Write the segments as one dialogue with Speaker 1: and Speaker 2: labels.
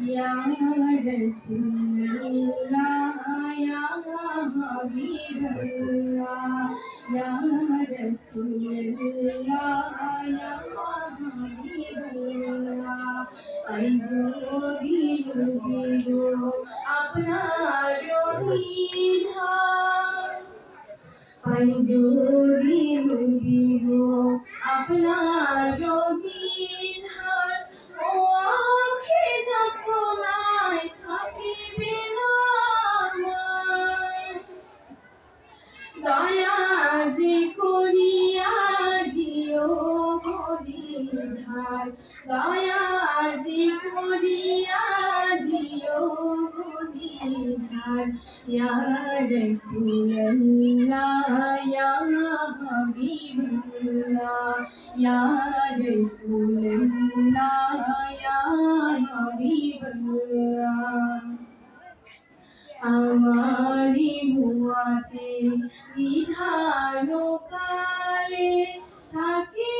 Speaker 1: يا رسول الله يا حبيب الله يا رسول الله يا حبيب الله أيز بيل بيل أبنا روحيها أيز بيل بيل أبنا روحيها গরিধার দয়া যে করিয়া দিও গরিধার ইয়া রাসূলুল্লাহ ইয়া হাবিবাল্লাহ। আমারি ভুয়াতে বিধান কালে থাকে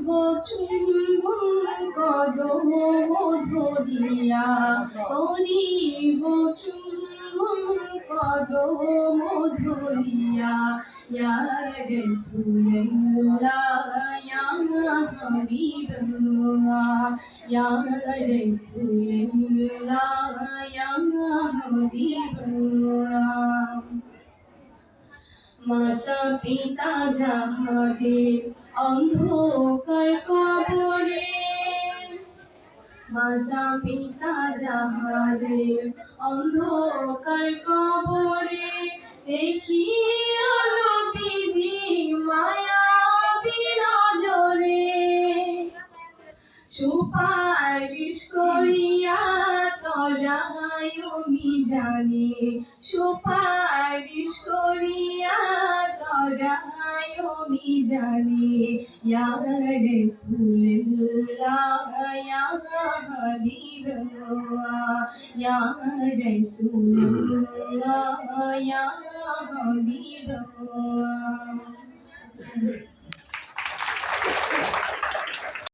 Speaker 1: করিব চুম্বন কদম ধরিয়া করিব চুম্বন কদম ধরিয়া ইয়া রাসূলুল্লাহ ইয়া হাবিবাল্লাহ ইয়া রাসূলুল্লাহ ইয়া হাবিবাল্লাহ মাতা পিতা যাহাদের অন্ধকার কবরে, মাতা পিতা যাহাদের অন্ধকার কবরে দেখি নবীজি মায়া বিনজরে, সুপারিশ করিয়া অজায়মি জানে সুপারিশ করিয়া তরায়মি জানে ইয়ার সুল্লাহ ইয়ার সুল্লাহ ইয়ার